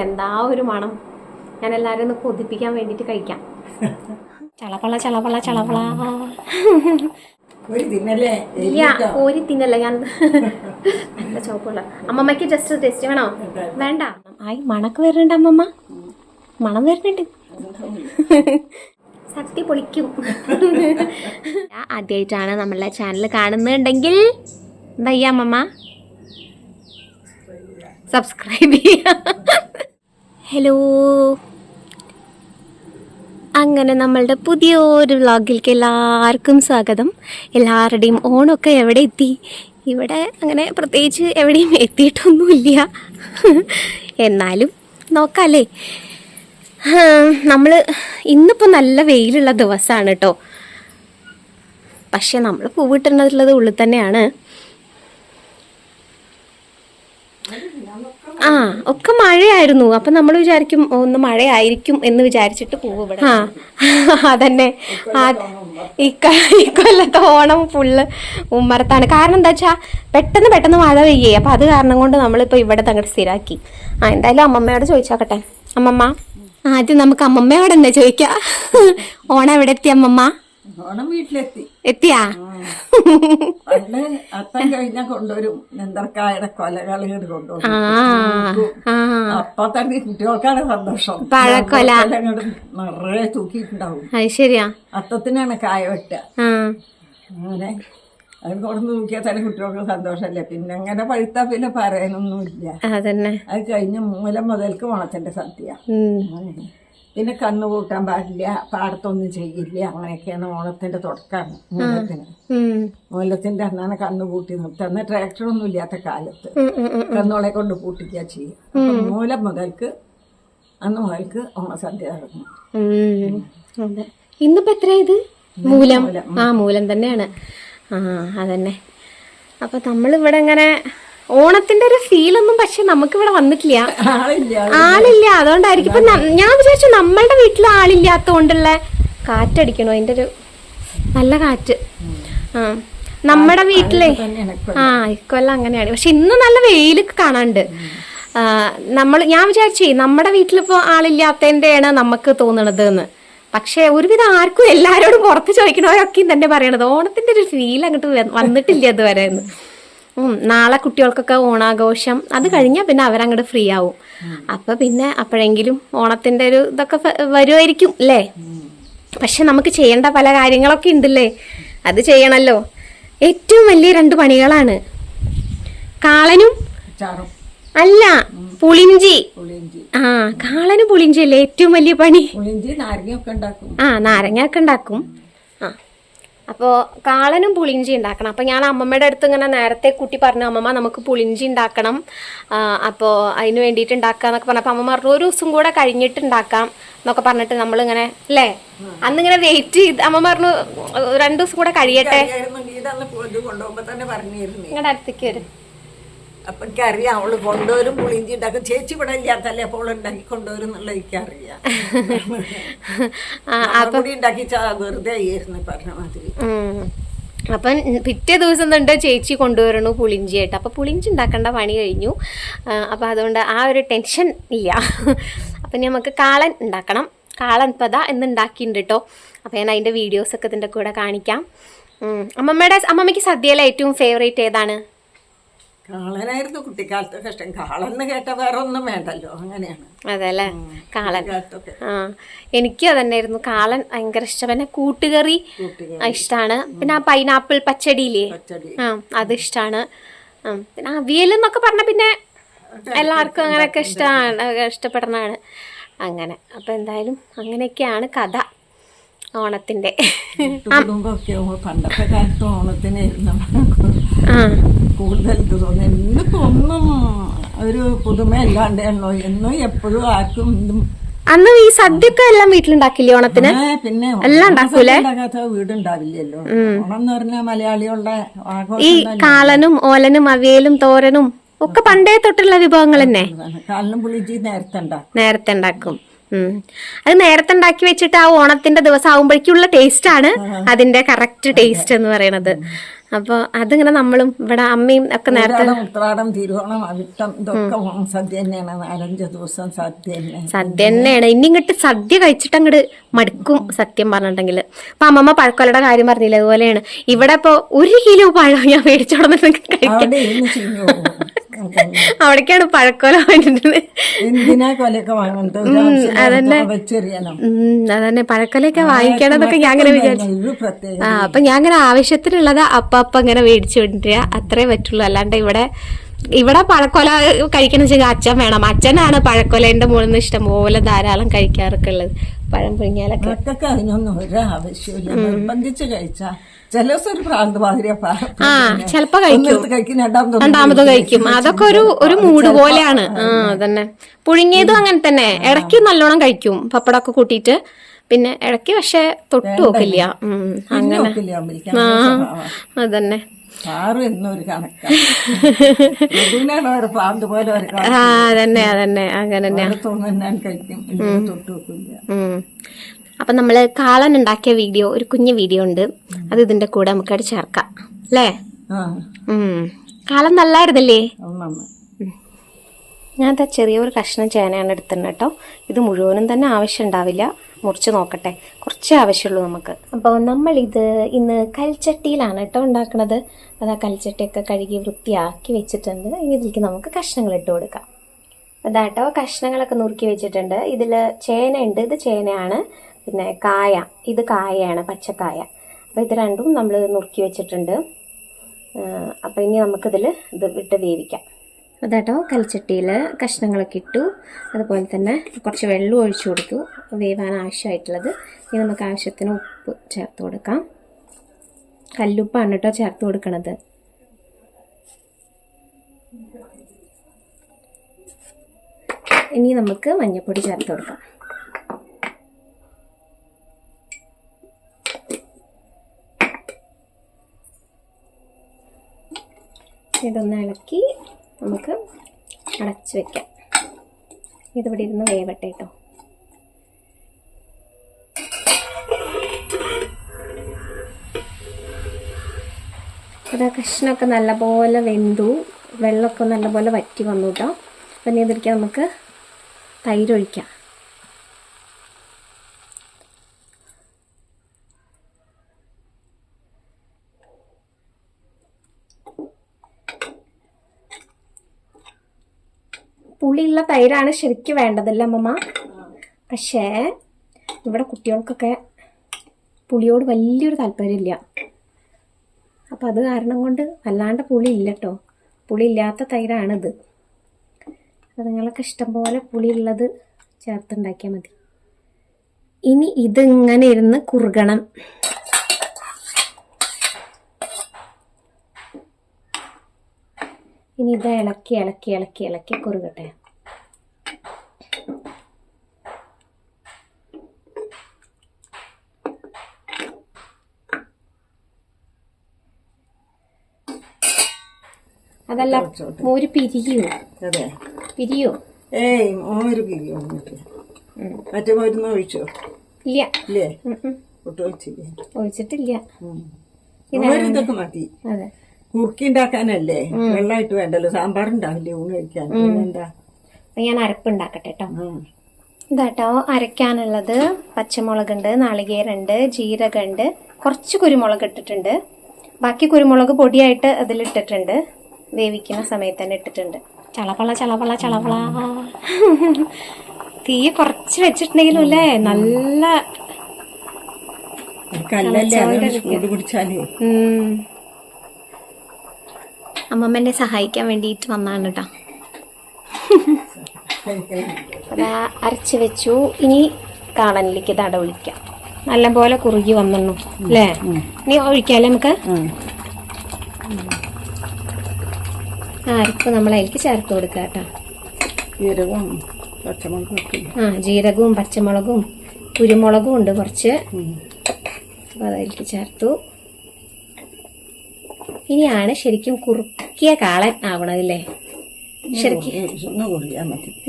എന്താ ഒരു മണം ഞാൻ എല്ലാവരും ഒന്ന് കൊതിപ്പിക്കാൻ വേണ്ടിയിട്ട് കഴിക്കാം. ചളപള ചളപള ചളപള. ഒരു തിന്നല്ലേ? കോരി തിന്നല്ല ഞാൻ നല്ല ചോപ്പുള്ള അമ്മമ്മക്ക് ജസ്റ്റ് ടേസ്റ്റ് വേണോ? വേണ്ട. ആയി മണക്ക് വരുന്നുണ്ട് അമ്മമ്മ. മണം വരുന്നുണ്ട്. സത്യ പൊളിക്കും. ആദ്യമായിട്ടാണ് നമ്മളെ ചാനൽ കാണുന്നുണ്ടെങ്കിൽ എന്താ അമ്മമ്മ? സബ്സ്ക്രൈബ് ചെയ്യാ. ഹലോ അങ്ങനെ നമ്മളുടെ പുതിയൊരു വ്ളോഗിലേക്ക് എല്ലാവർക്കും സ്വാഗതം. എല്ലാവരുടെയും ഓണമൊക്കെ എവിടെ എത്തി? ഇവിടെ അങ്ങനെ പ്രത്യേകിച്ച് എവിടെയും എത്തിയിട്ടൊന്നുമില്ല. എന്നാലും നോക്കാല്ലേ? നമ്മൾ ഇന്നിപ്പോൾ നല്ല വെയിലുള്ള ദിവസമാണ് കേട്ടോ പക്ഷെ നമ്മൾ പൂവിട്ടുള്ളത് ഉള്ളിൽ തന്നെയാണ്. ആ ഒക്കെ മഴയായിരുന്നു. അപ്പൊ നമ്മൾ വിചാരിക്കും ഒന്ന് മഴയായിരിക്കും എന്ന് വിചാരിച്ചിട്ട് പോവും ഇവിടെ. ആ. അതന്നെ. ഈ കൊല്ലത്തെ ഓണം ഫുള്ള് ഉമ്മറത്താണ്. കാരണം എന്താ വെച്ചാ പെട്ടെന്ന് പെട്ടെന്ന് മഴ പെയ്യേ. അപ്പൊ അത് കാരണം കൊണ്ട് നമ്മളിപ്പോ ഇവിടെ തങ്ങോട്ട് സ്ഥിരാക്കി. ആ എന്തായാലും അമ്മമ്മയോട് ചോദിച്ചോക്കട്ടെ. അമ്മമ്മ? ആദ്യം നമുക്ക് അമ്മമ്മയോട് എന്താ ചോദിക്കാം. ഓണം എവിടെ എത്തി അമ്മമ്മ? ഓണം വീട്ടിലെത്തി. എത്തിയാ? പണ്ട് അത്തം കഴിഞ്ഞ കൊണ്ടുവരും. നെന്തർക്കായുടെ കൊലകളി ഇങ്ങോട്ട് കൊണ്ടുവരും അപ്പൊ തന്നെ കുട്ടികൾക്കാണ് സന്തോഷം. പഴക്കൊല. നിറയെ തൂക്കിയിട്ടുണ്ടാവും. അത് ശരിയാ. അത്തത്തിനാണ് കായ വെട്ടുക അങ്ങനെ അത് കൊടുന്ന് നോക്കിയാൽ തന്നെ കുട്ടികൾക്ക് സന്തോഷമല്ലേ? പിന്നെ അങ്ങനെ പഴുത്താ പിന്നെ പറയാനൊന്നുമില്ല അത് കഴിഞ്ഞ മൂലം മുതൽക്ക് ഓണത്തിന്റെ സദ്യ. പിന്നെ കണ്ണു കൂട്ടാൻ പാടില്ല പാടത്തൊന്നും ചെയ്യില്ല അങ്ങനെയൊക്കെയാണ് ഓണത്തിന്റെ തുടക്കം. മൂലത്തിന്. മൂലത്തിന്റെ അന്നാണ് കണ്ണു പൂട്ടി നിർത്തുക. അന്ന് ട്രാക്ടറൊന്നും ഇല്ലാത്ത കാലത്ത്. കണ്ണോളെ കൊണ്ട് പൂട്ടിക്കുക ചെയ്യും മൂലം മുതൽക്ക് അന്ന് മുതൽക്ക് ഓണസദ്യ നടക്കും ഇന്നിപ്പോ എത്ര ഇത്? മൂലം. ആ മൂലം തന്നെയാണ്. ആ അതന്നെ. അപ്പൊ നമ്മളിവിടെ ഇങ്ങനെ ഓണത്തിന്റെ ഒരു ഫീൽ ഒന്നും പക്ഷെ നമുക്ക് ഇവിടെ വന്നിട്ടില്ല. ആളില്ല അതുകൊണ്ടായിരിക്കും. ഇപ്പൊ ഞാൻ വിചാരിച്ചു നമ്മളുടെ വീട്ടിൽ ആളില്ലാത്തോണ്ടുള്ള കാറ്റടിക്കണോ? അതിന്റെ ഒരു നല്ല കാറ്റ്. ആ. നമ്മുടെ വീട്ടിലെ. ആ ഇക്കൊല്ലം അങ്ങനെയാണ്. പക്ഷെ ഇന്ന് നല്ല വെയിലൊക്കെ കാണാണ്ട് നമ്മൾ ഞാൻ വിചാരിച്ചേ നമ്മുടെ വീട്ടിലിപ്പോ ആളില്ലാത്തതിന്റെയാണ് നമുക്ക് തോന്നണത് എന്ന് പക്ഷെ ഒരുവിധം ആർക്കും എല്ലാരോടും പുറത്ത് ചോദിക്കണവരൊക്കെയും തന്നെ പറയണത്. ഓണത്തിന്റെ ഒരു ഫീൽ അങ്ങോട്ട് വന്നിട്ടില്ല ഇതുവരെ എന്ന്. നാളെ കുട്ടികൾക്കൊക്കെ ഓണാഘോഷം. അത് കഴിഞ്ഞാൽ പിന്നെ അവരങ്ങോട്ട് ഫ്രീ ആവും. അപ്പൊ പിന്നെ അപ്പോഴെങ്കിലും ഓണത്തിന്റെ ഒരു ഇതൊക്കെ വരുമായിരിക്കും അല്ലേ പക്ഷെ നമുക്ക് ചെയ്യേണ്ട പല കാര്യങ്ങളൊക്കെ ഉണ്ടല്ലേ? അത് ചെയ്യണല്ലോ. ഏറ്റവും വലിയ രണ്ട് പണികളാണ്. കാളനും അല്ല പുളിഞ്ചി. ആ കാളനും പുളിഞ്ചി അല്ലേ ഏറ്റവും വലിയ പണി? ആ നാരങ്ങ ഒക്കെ ഉണ്ടാക്കും. അപ്പോൾ കാളനും പുളിഞ്ചി ഉണ്ടാക്കണം. അപ്പോൾ ഞാൻ അമ്മമ്മയുടെ അടുത്ത് ഇങ്ങനെ നേരത്തെ കുട്ടി പറഞ്ഞു അമ്മമ്മ നമുക്ക് പുളിഞ്ചി ഉണ്ടാക്കണം. അപ്പോൾ അതിന് വേണ്ടിയിട്ട് ഉണ്ടാക്കുക എന്നൊക്കെ പറഞ്ഞു. അപ്പോൾ അമ്മ പറഞ്ഞു ഒരു ദിവസം കൂടെ കഴിഞ്ഞിട്ട് ഉണ്ടാക്കാം എന്നൊക്കെ പറഞ്ഞിട്ട് നമ്മളിങ്ങനെ അല്ലേ അന്നിങ്ങനെ വെയിറ്റ് ചെയ്ത് അമ്മ പറഞ്ഞു രണ്ടു ദിവസം കൂടെ കഴിയട്ടെ. നിങ്ങളുടെ അടുത്തേക്ക് വരും. അപ്പൊ എനിക്കറിയാം അവൾ കൊണ്ടുവരും പുളിഞ്ചി ഉണ്ടാക്കും ചേച്ചി ഇവിടെ ഇല്ലാത്തല്ലേ അപ്പോൾ ഉണ്ടാക്കി കൊണ്ടുവരും എന്നുള്ള എനിക്കറിയാം. കൂടി ഉണ്ടാക്കി വെറുതെ ആയിരുന്നു പറഞ്ഞ മാതിരി. അപ്പം പിറ്റേ ദിവസം തന്നെ ചേച്ചി കൊണ്ടുവരണു പുളിഞ്ചി ആയിട്ട് അപ്പോൾ പുളിഞ്ചി ഉണ്ടാക്കേണ്ട പണി കഴിഞ്ഞു. അപ്പോൾ അതുകൊണ്ട് ആ ഒരു ടെൻഷൻ ഇല്ല. അപ്പം ഇനി നമുക്ക് കാളൻ ഉണ്ടാക്കണം. കാളൻ പത എന്ന് ഉണ്ടാക്കിയിട്ടുണ്ട് കേട്ടോ അപ്പോൾ ഞാൻ അതിന്റെ വീഡിയോസൊക്കെ ഇതിന്റെ കൂടെ കാണിക്കാം. അമ്മമ്മയുടെ അമ്മമ്മയ്ക്ക് സദ്യയിലെ ഏറ്റവും ഫേവറേറ്റ് ഏതാണ്? കാളനായിരുന്നു കുട്ടിക്കാലത്തെ കഷ്ടം. കാളൻ കാളെന്ന് കേട്ട വേറെ ഒന്നും വേണ്ടല്ലോ അങ്ങനെയാണ്. അതെ കാളൻ. ആ എനിക്കും അതന്നെയായിരുന്നു. കാളൻ ഭയങ്കര ഇഷ്ടം. പിന്നെ കൂട്ടുകറി. ഇഷ്ടമാണ് പിന്നെ ആ പൈനാപ്പിൾ പച്ചടിയില്ലേ? ആ അത് ഇഷ്ടമാണ് പിന്നെ അവിയൽ എന്നൊക്കെ പറഞ്ഞ പിന്നെ എല്ലാവർക്കും അങ്ങനെയൊക്കെ ഇഷ്ടമാണ് ഇഷ്ടപ്പെടുന്നതാണ്. അങ്ങനെ. അപ്പം എന്തായാലും അങ്ങനെയൊക്കെയാണ് കഥ. ഓണത്തിന്റെ പണ്ടത്തെ കാലത്ത് ഓണത്തിനായിരുന്നു. കൂടുതൽ എനിക്ക് തോന്നുന്നു ഇന്നിപ്പോ ഒന്നും ഒരു പുതുമയല്ലാണ്ടാണല്ലോ എന്നും എപ്പോഴും ആർക്കും ഇതും അന്ന് ഈ സദ്യക്ക എല്ലാം വീട്ടിലുണ്ടാക്കില്ലേ ഓണത്തിന്? പിന്നെ എല്ലാം ഉണ്ടാക്കൂലേ? വീടുണ്ടാവില്ലല്ലോ. ഓണം എന്ന് പറഞ്ഞാൽ മലയാളികളുടെ ഈ കാളനും ഓലനും അവിയലും തോരനും ഒക്കെ പണ്ടേ തൊട്ടുള്ള വിഭവങ്ങൾ തന്നെ. കാലനും പുളിഞ്ചി നേരത്തെ ഉണ്ടാക്കും. നേരത്തെ ഉണ്ടാക്കും. അത് നേരത്തെ ഉണ്ടാക്കി വെച്ചിട്ട് ആ ഓണത്തിന്റെ ദിവസം ആവുമ്പോഴേക്കുള്ള ടേസ്റ്റ് ആണ് അതിന്റെ കറക്റ്റ് ടേസ്റ്റ് എന്ന് പറയണത് അപ്പോൾ അതിങ്ങനെ നമ്മളും ഇവിടെ അമ്മയും ഒക്കെ നേരത്തെ ഉത്രാടം തിരുവോണം അവിട്ടം ഇതൊക്കെ സദ്യ തന്നെയാണ്. നാലഞ്ച് ദിവസം സദ്യ തന്നെ. സദ്യ തന്നെയാണ്. ഇനി ഇങ്ങോട്ട് സദ്യ കഴിച്ചിട്ട് അങ്ങോട്ട് മടുക്കും സത്യം പറഞ്ഞിട്ടുണ്ടെങ്കിൽ അപ്പൊ അമ്മമ്മ പഴക്കൊലയുടെ കാര്യം പറഞ്ഞില്ല? അതുപോലെയാണ്. ഇവിടെ ഇപ്പൊ ഒരു കിലോ പഴം ഞാൻ മേടിച്ചോടന്നിട്ട് കഴിക്കാം അവിടേക്കാണ് പഴക്കോല എന്തിനാ കൊലയൊക്കെ അതന്നെ. പഴക്കൊലയൊക്കെ വാങ്ങിക്കണതൊക്കെ ഞാൻ അങ്ങനെ വിചാരിച്ചു. ആ അപ്പൊ ഞാൻ അങ്ങനെ ആവശ്യത്തിനുള്ളത് അപ്പ അപ്പ ഇങ്ങനെ മേടിച്ചു കൊണ്ടിരിക്കുക അത്രേ പറ്റുള്ളൂ. അല്ലാണ്ട് ഇവിടെ ഇവിടെ പഴക്കൊല കഴിക്കണം വെച്ചാൽ അച്ഛൻ വേണം. അച്ഛനാണ് പഴക്കൊലേന്റെ മുകളിൽ നിന്ന് ഇഷ്ടംപോലെ ധാരാളം കഴിക്കാറൊക്കെ ഉള്ളത്. പഴം പുഴുങ്ങിയാലൊക്കെ. അതിനൊന്നും ഒരു ആവശ്യമില്ല നിർബന്ധിച്ച് കഴിച്ചാ ചില ദിവസം ഒരു ഭ്രാന്ത് മാതിരിയാ ആ ചിലപ്പോ കഴിക്കും. രണ്ടാമത് കഴിക്കും. അതൊക്കെ ഒരു ഒരു മൂഡ് പോലെയാണ്. ആ അതന്നെ. പുഴുങ്ങിയതും അങ്ങനെ തന്നെ. ഇടയ്ക്ക് നല്ലോണം കഴിക്കും. പപ്പടമൊക്കെ കൂട്ടിയിട്ട്. പിന്നെ ഇടയ്ക്ക് പക്ഷെ തൊട്ട് നോക്കില്ല അങ്ങനെ. ആ അതന്നെ. അതന്നെ അതന്നെ. അങ്ങനെ നമ്മൾ. അപ്പൊ നമ്മൾ കാളൻ ഉണ്ടാക്കിയ വീഡിയോ ഒരു കുഞ്ഞു വീഡിയോ ഉണ്ട്. അത് ഇതിന്റെ കൂടെ നമുക്ക് നമുക്കത് ചേർക്കാം. അല്ലേ? കാളൻ നല്ലായിരുന്നല്ലേ? അത് ഞാൻ ഇതാ ചെറിയൊരു കഷ്ണം ചേനയാണ് എടുത്തിട്ടുണ്ട് കേട്ടോ. ഇത് മുഴുവനും തന്നെ ആവശ്യം ഉണ്ടാവില്ല. മുറിച്ച് നോക്കട്ടെ. കുറച്ചേ ആവശ്യമുള്ളൂ നമുക്ക്. അപ്പോൾ നമ്മളിത് ഇന്ന് കൽച്ചട്ടിയിലാണ് കേട്ടോ ഉണ്ടാക്കുന്നത് അത് ആ കൽച്ചട്ടിയൊക്കെ കഴുകി വൃത്തിയാക്കി വെച്ചിട്ടുണ്ട്. ഇതിലേക്ക് നമുക്ക് കഷ്ണങ്ങൾ ഇട്ട് കൊടുക്കാം. അതാട്ടോ കഷ്ണങ്ങളൊക്കെ നുറുക്കി വെച്ചിട്ടുണ്ട്. ഇതിൽ ചേനയുണ്ട്. ഇത് ചേനയാണ്. പിന്നെ കായ ഇത് കായയാണ് പച്ചക്കായ. അപ്പോൾ ഇത് രണ്ടും നമ്മൾ നുറുക്കി വെച്ചിട്ടുണ്ട്. അപ്പോൾ ഇനി നമുക്കിതിൽ ഇത് ഇട്ട് വേവിക്കാം. അതാട്ടോ കൽച്ചട്ടിയിൽ കഷ്ണങ്ങളൊക്കെ ഇട്ടു. അതുപോലെ തന്നെ കുറച്ച് വെള്ളം ഒഴിച്ചു കൊടുത്തു. വേവാൻ ആവശ്യമായിട്ടുള്ളത്. ഇനി നമുക്ക് ആവശ്യത്തിന് ഉപ്പ് ചേർത്ത് കൊടുക്കാം. കല്ലുപ്പാണ് കേട്ടോ ചേർത്ത് കൊടുക്കണത്. ഇനി നമുക്ക് മഞ്ഞൾപ്പൊടി ചേർത്ത് കൊടുക്കാം. ഇതൊന്ന് ഇളക്കി നമുക്ക് അടച്ച് വെക്കാം. ഇതിവിടെ ഇരുന്ന് വേവട്ടെ കേട്ടോ അത് കഷ്ണമൊക്കെ നല്ലപോലെ വെന്തു. വെള്ളമൊക്കെ നല്ലപോലെ വറ്റി വന്നു കേട്ടോ അപ്പം ഇതിലേക്ക് നമുക്ക് തൈര് പുളിയുള്ള തൈരാണ് ശരിക്കും വേണ്ടതല്ല അമ്മമ്മ? പക്ഷേ ഇവിടെ കുട്ടികൾക്കൊക്കെ പുളിയോട് വലിയൊരു താല്പര്യമില്ല. അപ്പം അത് കാരണം കൊണ്ട് വല്ലാണ്ട് പുളി ഇല്ല കേട്ടോ പുളി ഇല്ലാത്ത തൈരാണിത്. അപ്പം നിങ്ങളൊക്കെ ഇഷ്ടം പോലെ പുളിയുള്ളത് ചേർത്തുണ്ടാക്കിയാൽ മതി. ഇനി ഇതിങ്ങനെ ഇരുന്ന് കുറുകണം. ഇനി ഇത് ഇളക്കി ഇളക്കി ഇളക്കി ഇളക്കി കുറുകട്ടെ. അതല്ല മോര് പിരിയോ. അതെ. പിരിയോ? ഏയ് മോര് പിരിയോ മറ്റേ മരുന്ന് ഒഴിച്ചോ? ഇല്ല. ഇല്ലേ. ഒട്ടും ഒഴിച്ചില്ലേ? ഒഴിച്ചിട്ടില്ല. ഇതൊക്കെ മതി. അതെ. കുറുക്കി ഉണ്ടാക്കാനല്ലേ? വെള്ളമായിട്ട് വേണ്ടല്ലോ. സാമ്പാർ ഉണ്ടാവില്ലേ ഊണ് കഴിക്കാൻ? എന്താ? ഞാൻ അരപ്പുണ്ടാക്കട്ടെ കേട്ടോ ഇതാട്ടോ അരയ്ക്കാനുള്ളത് പച്ചമുളകുണ്ട് നാളികേരുണ്ട് ജീരകമുണ്ട് കുറച്ച് കുരുമുളക് ഇട്ടിട്ടുണ്ട്. ബാക്കി കുരുമുളക് പൊടിയായിട്ട് അതിലിട്ടിട്ടുണ്ട്. വേവിക്കുന്ന സമയത്ത് തന്നെ ഇട്ടിട്ടുണ്ട്. ചളപള ചളപള ചളപള. തീ കുറച്ച് വെച്ചിട്ടുണ്ടെങ്കിലും അല്ലേ? നല്ല. അമ്മമ്മ സഹായിക്കാൻ വേണ്ടിയിട്ട് വന്നാണ് കേട്ടോ. അതാ അരച്ച് വെച്ചു. ഇനി കാണലിലേക്ക് തട ഒഴിക്കാം നല്ലപോലെ കുറുകി വന്നു അല്ലേ? ഇനി ഒഴിക്കാല്ലേ നമുക്ക്? ആ അരപ്പ് നമ്മൾ അതിലേക്ക് ചേർത്ത് കൊടുക്കുക കേട്ടോ ജീരകവും പച്ചമുളകും ആ ജീരകവും പച്ചമുളകും കുരുമുളകും ഉണ്ട് കുറച്ച്. അപ്പോൾ അതിലേക്ക് ചേർത്തു. ഇനിയാണ് ശരിക്കും കുറുക്കിയ കാളൻ ആവണതല്ലേ? ശരിക്കും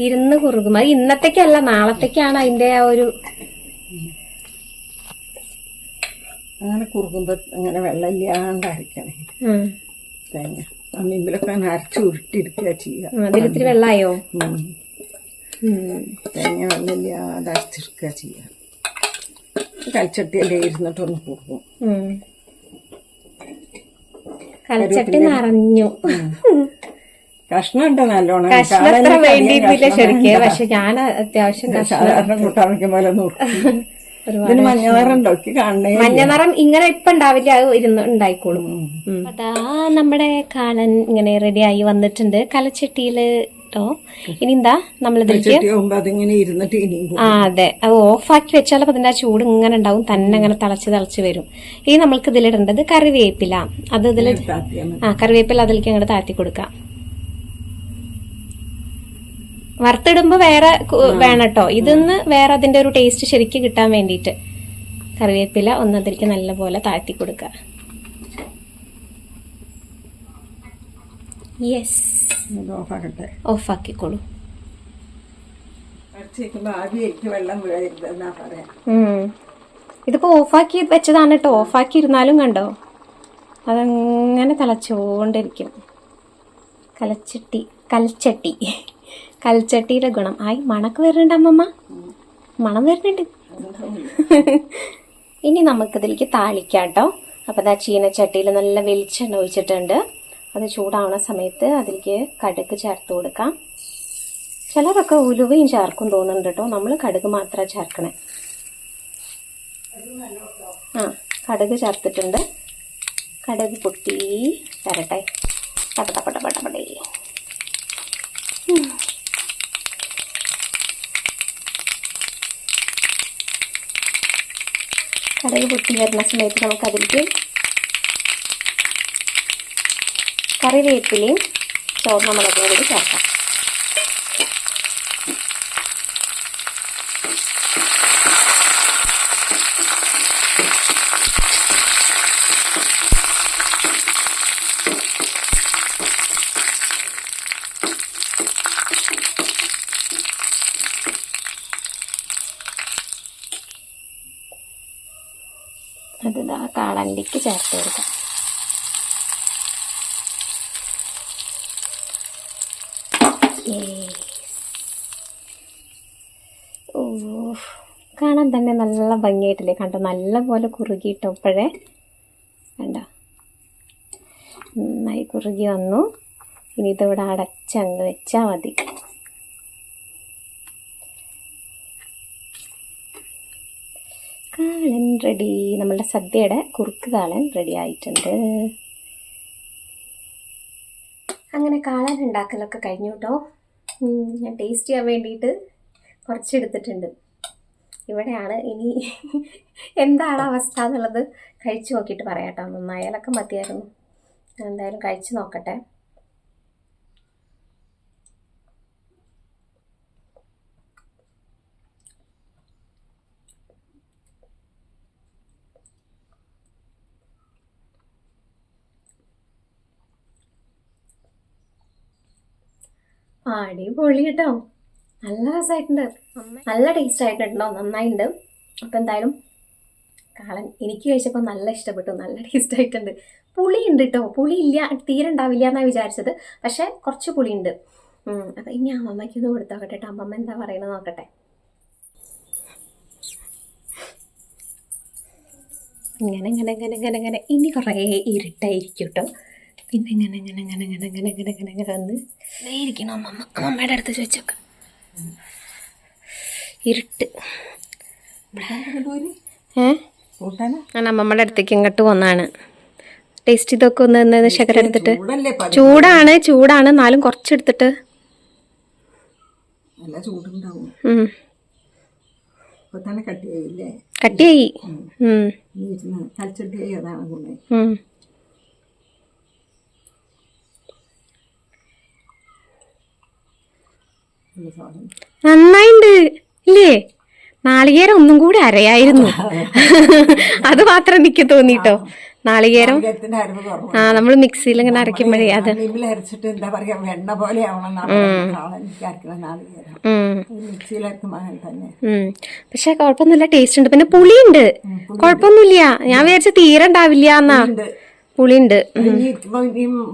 ഇരുന്ന് കുറുകും. അത് ഇന്നത്തേക്കല്ല നാളത്തേക്കാണ് അതിന്റെ ആ ഒരു അങ്ങനെ കുറുകുമ്പോ അങ്ങനെ വെള്ളം ഇല്ലാണ്ടായിരിക്കണേ. തേങ്ങ. അമ്മിമ്പിലൊക്കെ അരച്ചു ഉരുട്ടിയെടുക്കുക ചെയ്യുക. അതിലിത്തിരി വെള്ളമായോ. തേങ്ങ വെള്ളമില്ലാതെ അരച്ചെടുക്കുക ചെയ്യുക. കൽച്ചട്ടിയല്ലേ ഇരുന്നിട്ടൊന്ന് പോകും കൽച്ചട്ടി നിറഞ്ഞു. കഷ്ണം ഉണ്ട് നല്ലോണം. കഷ്ണം എത്ര വേണ്ടിയിരുന്നില്ല ശരിക്ക്. പക്ഷെ ഞാൻ അത്യാവശ്യം കഷ്ണം പോലെ കൂട്ടാൻ വയ്ക്കും ഇതിന് മഞ്ഞനിറണ്ടോ ഒക്കെ കാണണേ മഞ്ഞ നിറം ഇങ്ങനെ ഇപ്പൊ ഉണ്ടാവില്ല അത് ഇരുന്ന് ഉണ്ടായിക്കോളും. അതാ നമ്മുടെ കാളൻ ഇങ്ങനെ റെഡിയായി വന്നിട്ടുണ്ട്. കലച്ചട്ടിയിൽ ട്ടോ. ഇനി എന്താ നമ്മളിതിലേക്ക്? ആ അതെ. അത് ഓഫാക്കി വെച്ചാൽ അപ്പൊ അതിന്റെ ആ ചൂട് ഇങ്ങനെ ഉണ്ടാവും. തന്നെ അങ്ങനെ തിളച്ച് തിളച്ച് വരും. ഇനി നമ്മൾക്ക് ഇതിലിടേണ്ടത് കറിവേപ്പില. അത് ഇതിൽ ആ കറിവേപ്പില അതിലേക്ക് അങ്ങോട്ട് താഴ്ത്തി കൊടുക്കാം. വറുത്തിടുമ്പോ വേറെ വേണം കേട്ടോ ഇതൊന്ന് വേറെ അതിന്റെ ഒരു ടേസ്റ്റ് ശരിക്കും കിട്ടാൻ വേണ്ടിയിട്ട്. കറിവേപ്പില ഒന്ന് അതിലേക്ക് നല്ലപോലെ താഴ്ത്തി കൊടുക്കുക. യെസ് ഓഫാക്കിക്കോളൂ. ഇതിപ്പോ ഓഫാക്കി വെച്ചതാണ് കേട്ടോ ഓഫാക്കി ഇരുന്നാലും കണ്ടോ? അതങ്ങനെ തിളച്ചോണ്ടിരിക്കും. കലച്ചട്ടി. കൽച്ചട്ടി. കൽച്ചട്ടിയുടെ ഗുണം. ആയി മണക്ക് വരുന്നുണ്ട് അമ്മമ്മ? മണം വരുന്നുണ്ട്. ഇനി നമുക്കിതിലേക്ക് താളിക്കാം കേട്ടോ അപ്പോൾ ദാ ചീനച്ചട്ടിയിൽ നല്ല വെളിച്ചെണ്ണ ഒഴിച്ചിട്ടുണ്ട്. അത് ചൂടാവുന്ന സമയത്ത് അതിലേക്ക് കടുക് ചേർത്ത് കൊടുക്കാം. ചിലരൊക്കെ ഉലുവയും ചേർക്കും തോന്നുന്നുണ്ട് കേട്ടോ. നമ്മൾ കടുക് മാത്രമേ ചേർക്കണേ. ആ കടുക് ചേർത്തിട്ടുണ്ട്. കടുക് പൊട്ടി തരട്ടെ പട്ട പട്ട പട്ട പടേ കടുക് പൊട്ടി വരുന്ന സമയത്ത് നമുക്ക് അതിലേക്ക് കറിവേപ്പിലയും ചോർന്ന മുളകും കൂടി ചേർക്കാം അത് ഇതാ കാളണ്ടിക്ക് ചേർത്ത് കൊടുക്കാം. കാണാൻ തന്നെ നല്ല ഭംഗിയായിട്ടില്ലേ? കണ്ടോ? നല്ല പോലെ കുറുകിയിട്ടോ ഇപ്പോഴേ വേണ്ട നന്നായി കുറുകി വന്നു. ഇനി ഇതിവിടെ അടച്ചങ്ങ് വെച്ചാൽ മതി കാളൻ റെഡി നമ്മളുടെ സദ്യയുടെ കുറുക്ക് കാളൻ റെഡി ആയിട്ടുണ്ട്. അങ്ങനെ കാളൻ ഉണ്ടാക്കലൊക്കെ കഴിഞ്ഞു കേട്ടോ ഞാൻ ടേസ്റ്റ് ചെയ്യാൻ വേണ്ടിയിട്ട് കുറച്ചെടുത്തിട്ടുണ്ട്. ഇവിടെയാണ് ഇനി എന്താണ് അവസ്ഥ എന്നുള്ളത് കഴിച്ചു നോക്കിയിട്ട് പറയാം കേട്ടോ നന്നായാലൊക്കെ മതിയായിരുന്നു. എന്തായാലും കഴിച്ചു നോക്കട്ടെ. അടിപൊളി കേട്ടോ. നല്ല രസമായിട്ടുണ്ട് നല്ല ടേസ്റ്റ് ആയിട്ടുണ്ടോ നന്നായിട്ടുണ്ട് അപ്പം എന്തായാലും കാളൻ എനിക്ക് കഴിച്ചപ്പോൾ നല്ല ഇഷ്ടപ്പെട്ടു. നല്ല ടേസ്റ്റ് ആയിട്ടുണ്ട്. പുളി ഉണ്ട് കേട്ടോ. പുളി ഇല്ല തീരെ ഉണ്ടാവില്ല എന്നാണ് വിചാരിച്ചത്. പക്ഷേ കുറച്ച് പുളി ഉണ്ട് അപ്പം ഇനി അമ്മമ്മയ്ക്ക് ഒന്ന് കൊടുത്തോക്കട്ടെ കേട്ടോ. അമ്മമ്മ എന്താ പറയണത് നോക്കട്ടെ. ഇങ്ങനെ ഇങ്ങനെ ഇങ്ങനെ ഇങ്ങനെ ഇങ്ങനെ. ഇനി കുറേ ഇരുട്ടായിരിക്കും കേട്ടോ. പിന്നെ ഇങ്ങനെ ഇങ്ങനെ ഇങ്ങനെ ഇങ്ങനെ ഇങ്ങനെ ഇങ്ങനെ ഇങ്ങനെ ഇങ്ങനെ വന്ന് ഇരിക്കണം അമ്മമ്മ. അമ്മമ്മയുടെ അടുത്ത് ചോദിച്ചൊക്കെ. ഇരുട്ട്. ഞാൻ അമ്മമ്മയുടെ അടുത്തേക്ക് ഇങ്ങോട്ട് വന്നാണ് ടേസ്റ്റ് ഇതൊക്കെ ഒന്ന് തന്നെ ശകരം എടുത്തിട്ട്. ചൂടാണ് ചൂടാണ്. എന്നാലും കുറച്ചെടുത്തിട്ട്. കട്ടിയായി. കട്ടിയായി ഉം. ഇനി ഇരുന്ന് കൽച്ചട്ടിയായി അതാണ് ഗുണേ ഉം. നല്ല സാധനം നന്നായിണ്ട്. ഇല്ലേ? നാളികേരം ഒന്നും കൂടി അരയായിരുന്നു. അത്. മാത്രം നിക്ക് തോന്നിട്ടോ. നാളികേരം ആ നമ്മൾ മിക്സിയിൽ ഇങ്ങനെ അരയ്ക്കുമ്പോഴേ അത് അരച്ചിട്ട് എന്താ പറയാ വെണ്ണ പോലെ. പക്ഷെ കുഴപ്പമൊന്നുമില്ല ടേസ്റ്റ് ഉണ്ട്. പിന്നെ പുളിയുണ്ട്. കുഴപ്പമൊന്നുമില്ല. ഞാൻ വിചാരിച്ച തീരെ ഉണ്ടാവില്ല എന്നാ. പുളിയുണ്ട്.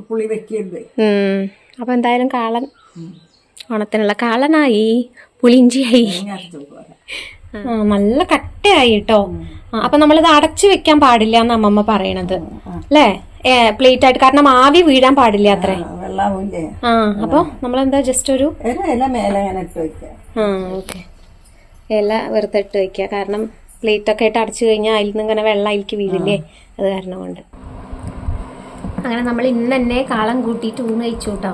പുളി. അപ്പൊ എന്തായാലും കാളൻ ഓണത്തിനുള്ള കാളനായി. പുളിഞ്ചിയായി നല്ല കട്ടയായി കേട്ടോ അപ്പൊ നമ്മളിത് അടച്ചു വെക്കാൻ പാടില്ല എന്ന് അമ്മമ്മ പറയണത്. അല്ലേ? പ്ലേറ്റ് ആയിട്ട് കാരണം ആവി വീഴാൻ പാടില്ല അത്രേ. ആ അപ്പൊ നമ്മളെന്താ ജസ്റ്റ് ഒരു ഇല വെറുതെട്ട് അങ്ങനെ ഇട്ട് വെക്കാം. ആ ഓക്കെ. ഇല വെറുതെ ഇട്ട് വെക്കുക കാരണം പ്ലേറ്റ് ഒക്കെ ആയിട്ട് അടച്ചു കഴിഞ്ഞാൽ അതിൽ നിന്ന് ഇങ്ങനെ വെള്ളം അതിലേക്ക് വീഴില്ലേ? അത് കാരണം കൊണ്ട്. അങ്ങനെ നമ്മൾ ഇന്ന് തന്നെ കാളം കൂട്ടിയിട്ട് ഊണ് കഴിച്ചു കേട്ടോ.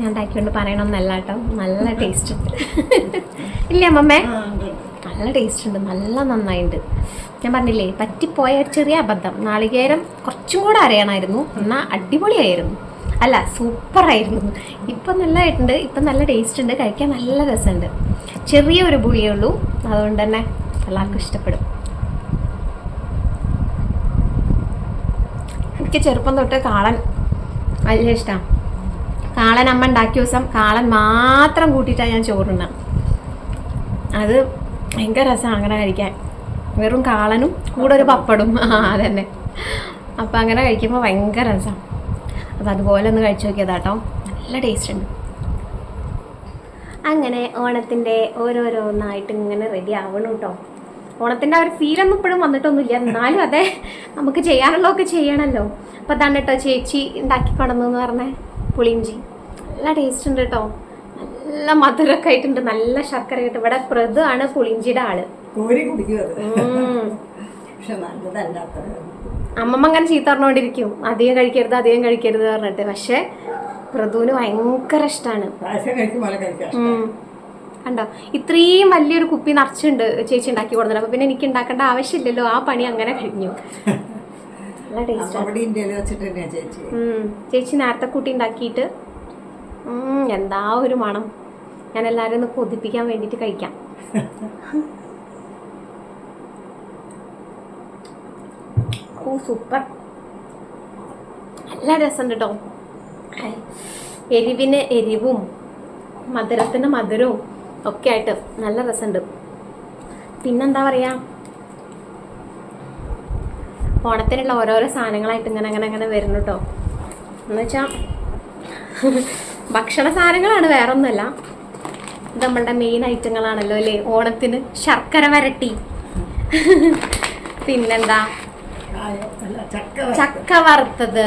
ഞാൻ ഉണ്ടാക്കിക്കൊണ്ട് പറയണം കേട്ടോ. നല്ല ടേസ്റ്റ് ഉണ്ട്. ഇല്ല അമ്മമ്മേ? നല്ല ടേസ്റ്റ് ഉണ്ട്. നല്ല നന്നായിട്ടുണ്ട് ഞാൻ പറഞ്ഞില്ലേ പറ്റിപ്പോയ ഒരു ചെറിയ അബദ്ധം. നാളികേരം കുറച്ചും കൂടെ അറിയണമായിരുന്നു എന്നാൽ അടിപൊളിയായിരുന്നു. അല്ല സൂപ്പർ സൂപ്പറായിരുന്നു. ഇപ്പം നല്ലതായിട്ടുണ്ട്. ഇപ്പം നല്ല ടേസ്റ്റ് ഉണ്ട്. കഴിക്കാൻ നല്ല രസമുണ്ട്. ചെറിയ ഒരു പുളിയേ ഉള്ളൂ. അതുകൊണ്ട് തന്നെ എല്ലാവർക്കും ഇഷ്ടപ്പെടും. എനിക്ക് ചെറുപ്പം തൊട്ട് കാളൻ വലിയ ഇഷ്ടമാണ് കാളൻ അമ്മ ഉണ്ടാക്കിയ ദിവസം കാളൻ മാത്രം കൂട്ടിയിട്ടാണ് ഞാൻ ചോറുണ്ണ. അത് ഭയങ്കര രസമാണ് അങ്ങനെ കഴിക്കാൻ. വെറും കാളനും കൂടെ ഒരു പപ്പടും. ആ അതന്നെ. അപ്പം അങ്ങനെ കഴിക്കുമ്പോൾ ഭയങ്കര രസമാണ് അപ്പം അതുപോലെ ഒന്ന് കഴിച്ചു നോക്കിയതാട്ടോ നല്ല ടേസ്റ്റ് ഉണ്ട്. അങ്ങനെ ഓണത്തിന്റെ ഓരോരോന്നായിട്ട് ഇങ്ങനെ റെഡി ആവണം കേട്ടോ ഓണത്തിന്റെ ആ ഒരു ഫീലൊന്നും ഇപ്പോഴും വന്നിട്ടൊന്നുമില്ല. എന്നാലും അതെ നമുക്ക് ചെയ്യാനുള്ളതൊക്കെ ചെയ്യണമല്ലോ അപ്പോൾ അതാണ് കേട്ടോ ചേച്ചി ഉണ്ടാക്കി കൊണ്ടുവന്നു പറഞ്ഞ. പുളിയിഞ്ചി. നല്ല ടേസ്റ്റ് ഉണ്ട് കേട്ടോ നല്ല മധുരമൊക്കെ ആയിട്ടുണ്ട്. നല്ല ശർക്കര ആയിട്ട്. ഇവിടെ പ്രത് ആണ് പുളിയിഞ്ചിയുടെ ആൾ. അമ്മമ്മ അങ്ങനെ ചീത്ത പറഞ്ഞുകൊണ്ടിരിക്കും അധികം കഴിക്കരുത് അധികം കഴിക്കരുത് പറഞ്ഞിട്ട്. പക്ഷെ പ്രതുവിന് ഭയങ്കര ഇഷ്ടമാണ്. കണ്ടോ? ഇത്രയും വലിയൊരു കുപ്പി നിറച്ചുണ്ട് ചേച്ചി ഉണ്ടാക്കി കൊടുത്തത് അപ്പൊ പിന്നെ എനിക്ക് ഉണ്ടാക്കേണ്ട ആവശ്യമില്ലല്ലോ. ആ പണി അങ്ങനെ കഴിഞ്ഞു. നല്ല ചേച്ചി. നേരത്തെ കൂട്ടി ഉണ്ടാക്കിയിട്ട് എന്താ ഒരു മണം. ഞാൻ എല്ലാവരും ഒന്ന് കൊതിപ്പിക്കാൻ വേണ്ടിയിട്ട് കഴിക്കാം. ഓ സൂപ്പർ. നല്ല രസമുണ്ട് കേട്ടോ എരിവിന് എരിവും മധുരത്തിന് മധുരവും ഒക്കെ ആയിട്ട് നല്ല രസമുണ്ട്. പിന്നെന്താ പറയാ? ഓണത്തിനുള്ള ഓരോരോ സാധനങ്ങളായിട്ട് ഇങ്ങനെ അങ്ങനെ അങ്ങനെ വരുന്നു കേട്ടോ എന്ന് വെച്ചാൽ ഭക്ഷണ സാധനങ്ങളാണ് വേറെ ഒന്നുമല്ല ഇത് നമ്മളുടെ മെയിൻ ഐറ്റങ്ങളാണല്ലോ അല്ലേ? ഓണത്തിന് ശർക്കര വരട്ടി. പിന്നെന്താ? ചക്ക വറുത്തത്.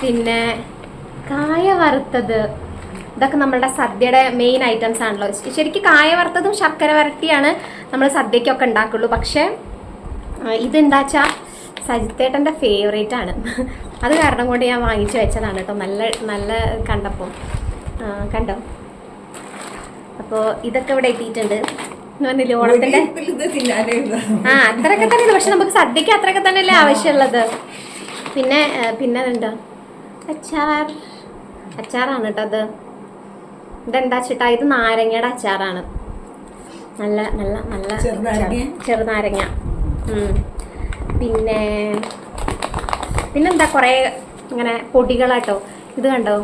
പിന്നെ കായ വറുത്തത്. ഇതൊക്കെ നമ്മളുടെ സദ്യയുടെ മെയിൻ ഐറ്റംസ് ആണല്ലോ. ശരിക്കും കായ വറുത്തതും ശർക്കര വരട്ടിയാണ് നമ്മൾ സദ്യക്കൊക്കെ ഉണ്ടാക്കുള്ളൂ. പക്ഷേ ഇതെന്താ വെച്ചാൽ സജിത്തേട്ടന്റെ ഫേവറേറ്റ് ആണ്. അത് കാരണം കൊണ്ട് ഞാൻ വാങ്ങിച്ചു വെച്ചതാണ് കേട്ടോ. നല്ല നല്ല കണ്ടപ്പോൾ കണ്ടോ? അപ്പോൾ ഇതൊക്കെ ഇവിടെ എത്തിയിട്ടുണ്ട്. ആ അത്രയൊക്കെ തന്നെ പക്ഷെ നമുക്ക് സദ്യക്ക് അത്രയൊക്കെ തന്നെയല്ലേ ആവശ്യമുള്ളത്. പിന്നെ പിന്നെ എന്താ അച്ചാർ. അച്ചാറാണ് കേട്ടോ അത്. ഇതെന്താ ചേട്ടാ? ഇത് നാരങ്ങയുടെ അച്ചാറാണ്. നല്ല നല്ല നല്ല ചെറുനാരങ്ങ? പിന്നെ പിന്നെന്താ കുറേ ഇങ്ങനെ പൊടികളാട്ടോ. ഇത് കണ്ടോ?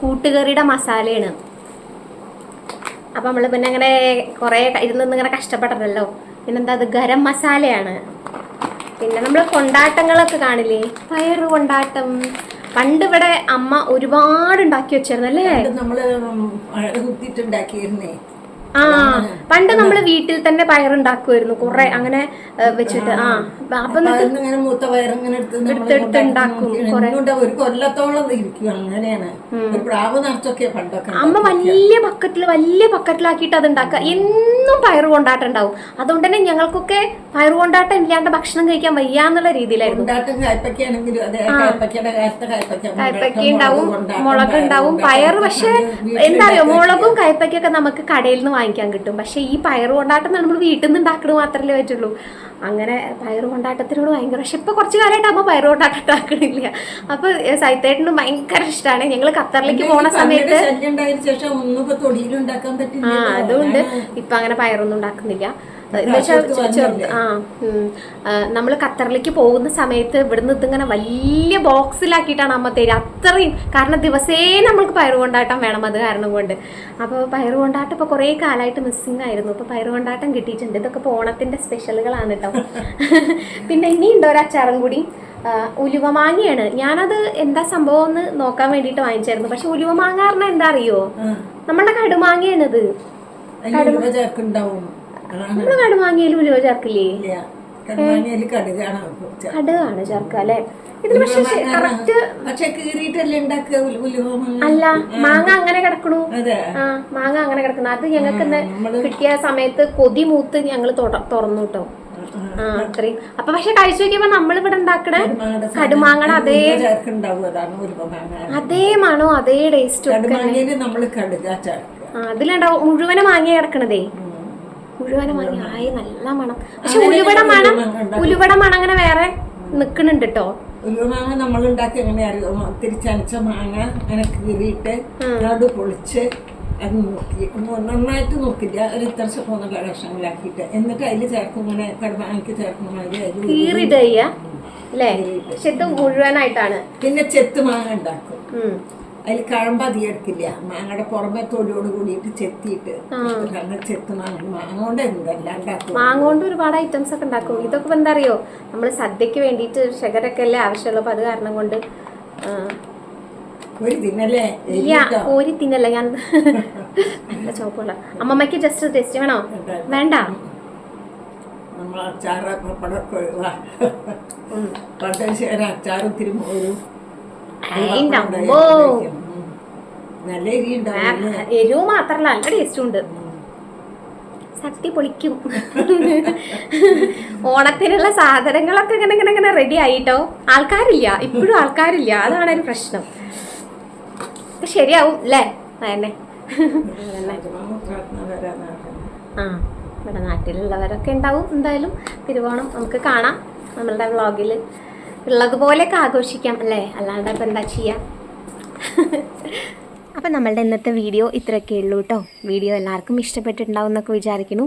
കൂട്ടുകറിയുടെ മസാലയാണ്. അപ്പം നമ്മൾ പിന്നെ അങ്ങനെ കുറേ ഇരുന്ന് ഇങ്ങനെ കഷ്ടപ്പെടണല്ലോ. പിന്നെന്താ? അത് ഗരം മസാലയാണ്. പിന്നെ നമ്മൾ കൊണ്ടാട്ടങ്ങളൊക്കെ കാണില്ലേ? പയറ് കൊണ്ടാട്ടം. പണ്ട് ഇവിടെ അമ്മ ഒരുപാട് ഉണ്ടാക്കി വെച്ചിരുന്നല്ലേ നമ്മൾ അഴ കുത്തിയിട്ടുണ്ടാക്കിയിരുന്നേ ആ പണ്ട് നമ്മൾ വീട്ടിൽ തന്നെ പയറുണ്ടാക്കുമായിരുന്നു കുറെ അങ്ങനെ വെച്ചിട്ട് ആ. അപ്പൊ ഇങ്ങനെ മൂത്ത ഉണ്ടാക്കും. ഒരു കൊല്ലത്തോളം അങ്ങനെയാണ്. ഒരു പ്രാവ് നിറച്ചൊക്കെ പണ്ടൊക്കെ അമ്മ വലിയ ബക്കറ്റിൽ വലിയ ബക്കറ്റിലാക്കിയിട്ട് അത് ഉണ്ടാക്കുക. എന്നും പയറ് കൊണ്ടാട്ടം ഉണ്ടാവും അതുകൊണ്ട് തന്നെ ഞങ്ങൾക്കൊക്കെ പയറ് കൊണ്ടാട്ടം ഇല്ലാണ്ട് ഭക്ഷണം കഴിക്കാൻ രീതിയിലായിരുന്നു. അതെ കായ്പയ്ക്കയുടെ കാലത്തെ കായ്പയ്ക്ക ഉണ്ടാവും മുളക് ഉണ്ടാവും പയറ് പക്ഷെ എന്താ അറിയോ മുളകും കയ്പയ്ക്കൊക്കെ നമുക്ക് കടയിൽ നിന്ന് വാങ്ങിക്കാൻ കിട്ടും. പക്ഷേ ഈ പയർ കൊണ്ടാട്ടം നമ്മൾ വീട്ടിൽ നിന്ന് ഉണ്ടാക്കണത് മാത്രമല്ലേ പറ്റുള്ളൂ. അങ്ങനെ പയർ കൊണ്ടാട്ടത്തിനോട് ഭയങ്കര പക്ഷെ ഇപ്പൊ കുറച്ച് കാലമായിട്ട് അമ്മ പയർ കൊണ്ടാട്ടം ഉണ്ടാക്കണില്ല അപ്പൊ സൈത്തേട്ടനും ഭയങ്കര ഇഷ്ടമാണ്. ഞങ്ങൾ ഖത്തറിലേക്ക് പോണ സമയത്ത് ആ അതുകൊണ്ട് ഇപ്പൊ അങ്ങനെ പയറൊന്നും ഉണ്ടാക്കുന്നില്ല. ചെറുത് ആ നമ്മൾ ഖത്തറിലേക്ക് പോകുന്ന സമയത്ത് ഇവിടുന്ന് ഇതിങ്ങനെ വലിയ ബോക്സിലാക്കിയിട്ടാണ് അമ്മ തരിക. അത്രയും കാരണം ദിവസേ നമ്മൾക്ക് പയറ് കൊണ്ടാട്ടം വേണം അത് കാരണം കൊണ്ട്. അപ്പോൾ പയറ് കൊണ്ടാട്ടം ഇപ്പോൾ കുറേ കാലമായിട്ട് മിസ്സിങ് ആയിരുന്നു. ഇപ്പോൾ പയറ് കൊണ്ടാട്ടം കിട്ടിയിട്ടുണ്ട്. ഇതൊക്കെ ഇപ്പോൾ ഓണത്തിന്റെ സ്പെഷ്യലുകളാണ് കേട്ടോ പിന്നെ ഇനിയുണ്ടോ ഒരു അച്ചാറും കൂടി? ഉലുവ മാങ്ങയാണ്. ഞാനത് എന്താ സംഭവം എന്ന് നോക്കാൻ വേണ്ടിയിട്ട് വാങ്ങിച്ചായിരുന്നു. പക്ഷെ ഉലുവ മാങ്ങ പറഞ്ഞാൽ എന്താ അറിയോ? നമ്മളുടെ കടുമാങ്ങയാണിത്. നമ്മൾ കടുമാങ്ങയിൽ ഉലുവ ചേർക്കില്ലേ? കടുകാണ് ചേർക്കുക. ചേർക്കുക അല്ലെ? ഇതിന് പക്ഷെ കറക്റ്റ് പക്ഷെ കീറിയിട്ടല്ലേ ഉണ്ടാക്കുക അല്ല മാങ്ങ അങ്ങനെ കിടക്കണു. ആ മാങ്ങ അങ്ങനെ കിടക്കണം. അത് ഞങ്ങൾക്ക് ഇന്ന് കിട്ടിയ സമയത്ത് കൊതി മൂത്ത് ഞങ്ങൾ തുറന്നു കേട്ടോ ആ അത്രയും. അപ്പൊ പക്ഷെ കഴിച്ചു നോക്കിയപ്പോ നമ്മളിവിടെ ഉണ്ടാക്കണ കടുമാങ്ങയുടെ അതേ അതേ മണോ അതേ ടേസ്റ്റ് കടുക അതിലുണ്ടാവും മുഴുവനെ മാങ്ങ കിടക്കണതേ. മുഴുവനെ മാങ്ങ ആയി നല്ല മണം. പക്ഷെ ഉലുവട മണം ഉലുവട മണം അങ്ങനെ വേറെ നിക്കണുണ്ട് കേട്ടോ ഉലുവ മാങ്ങ നമ്മൾ ഉണ്ടാക്കി എങ്ങനെ അറിയോ തിരിച്ചനച്ച മാങ്ങ അങ്ങനെ കീറിയിട്ട് നടു പൊളിച്ച് അത് നോക്കി. നന്നായിട്ട് നോക്കില്ല ഒരു ഇത്ര സ്പൂണുള്ള കഷ്ണങ്ങളാക്കിയിട്ട് എന്നിട്ട് അതിൽ ചേർക്കും ഇങ്ങനെ കടുമാങ്ങയ്ക്ക് ചേർക്കും കീറിയിട്ട് അല്ലേ? പക്ഷെ ഇത് മുഴുവനായിട്ടാണ്. പിന്നെ ചെത്ത് മാങ്ങ ഉണ്ടാക്കും. അതിൽ കഴമ്പ അധികം എടുക്കില്ല മാങ്ങയുടെ പുറമെ തൊലിയോട് കൂടിയിട്ട് ചെത്തിയിട്ട് അങ്ങനെ ചെത്ത് മാങ്ങ മാങ്ങ കൊണ്ട് മാങ്ങ കൊണ്ട് ഒരുപാട് ഐറ്റംസ് ഒക്കെ ഉണ്ടാക്കും. ഇതൊക്കെ എന്താ അറിയോ? നമ്മൾ സദ്യക്ക് വേണ്ടിട്ട് ഷുഗറൊക്കെ അല്ലേ ആവശ്യമുള്ളൂ അപ്പൊ അത് കാരണം കൊണ്ട് ഒരു തിന്നല്ല? ഞാൻ നല്ല ചോപ്പുള്ള. അമ്മമ്മയ്ക്ക് ജസ്റ്റ് ടേസ്റ്റ് വേണോ? വേണ്ട. നമ്മൾ അച്ചാറ്. പണ്ടതിന് നല്ല എരി എരിവ് മാത്രല്ല നല്ല ടേസ്റ്റും ഉണ്ട്. ശക്തി പൊളിക്കും. ഓണത്തിനുള്ള സാധനങ്ങളൊക്കെ ഇങ്ങനെ ഇങ്ങനെ ഇങ്ങനെ റെഡി ആയിട്ടോ? ആൾക്കാരില്ല ഇപ്പോഴും ആൾക്കാരില്ല. അതാണ് ഒരു പ്രശ്നം. ഇപ്പൊ ശരിയാവും അല്ലേ അതന്നെ ആ ഇവിടെ നാട്ടിലുള്ളവരൊക്കെ ഉണ്ടാവും. എന്തായാലും തിരുവോണം നമുക്ക് കാണാം നമ്മളുടെ വ്ളോഗിൽ ഉള്ളതുപോലെയൊക്കെ ആഘോഷിക്കാം അല്ലേ? അല്ലാണ്ട് ഇപ്പം എന്താ ചെയ്യാം? അപ്പം നമ്മളുടെ ഇന്നത്തെ വീഡിയോ ഇത്രയൊക്കെ ഉള്ളൂ കേട്ടോ വീഡിയോ എല്ലാവർക്കും ഇഷ്ടപ്പെട്ടിട്ടുണ്ടാവും എന്നൊക്കെ വിചാരിക്കുന്നു.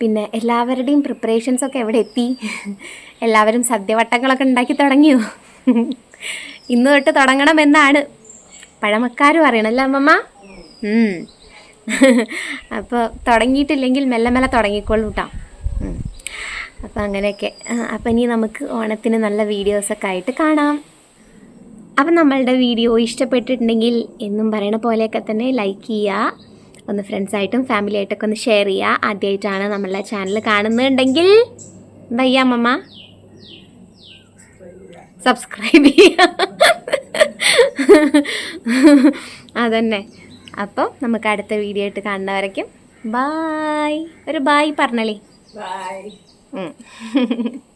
പിന്നെ എല്ലാവരുടെയും പ്രിപ്പറേഷൻസ് ഒക്കെ എവിടെ എത്തി? എല്ലാവരും സദ്യവട്ടങ്ങളൊക്കെ ഉണ്ടാക്കി തുടങ്ങിയോ? ഇന്ന് തൊട്ട് തുടങ്ങണമെന്നാണ്. പഴമക്കാർ പറയണല്ലേ അമ്മമ്മ? അപ്പോൾ തുടങ്ങിയിട്ടില്ലെങ്കിൽ മെല്ലെ മെല്ലെ തുടങ്ങിക്കോളൂ കേട്ടോ അപ്പോൾ അങ്ങനെയൊക്കെ. അപ്പം ഇനി നമുക്ക് ഓണത്തിന് നല്ല വീഡിയോസൊക്കെ ആയിട്ട് കാണാം. അപ്പം നമ്മളുടെ വീഡിയോ ഇഷ്ടപ്പെട്ടിട്ടുണ്ടെങ്കിൽ എന്നും പറയണ പോലെയൊക്കെ തന്നെ ലൈക്ക് ചെയ്യുക. ഒന്ന് ഫ്രണ്ട്സായിട്ടും ഫാമിലി ആയിട്ടൊക്കെ ഒന്ന് ഷെയർ ചെയ്യുക. ആദ്യമായിട്ടാണ് നമ്മളുടെ ചാനൽ കാണുന്നുണ്ടെങ്കിൽ എന്താ അമ്മ അമ്മമ്മ? സബ്സ്ക്രൈബ് ചെയ്യുക അതന്നെ. അപ്പോൾ നമുക്ക് അടുത്ത വീഡിയോ ആയിട്ട് കാണുന്നവരേക്കും. ബായ് ഒരു ബായ് പറഞ്ഞളേ ബൈ 嗯。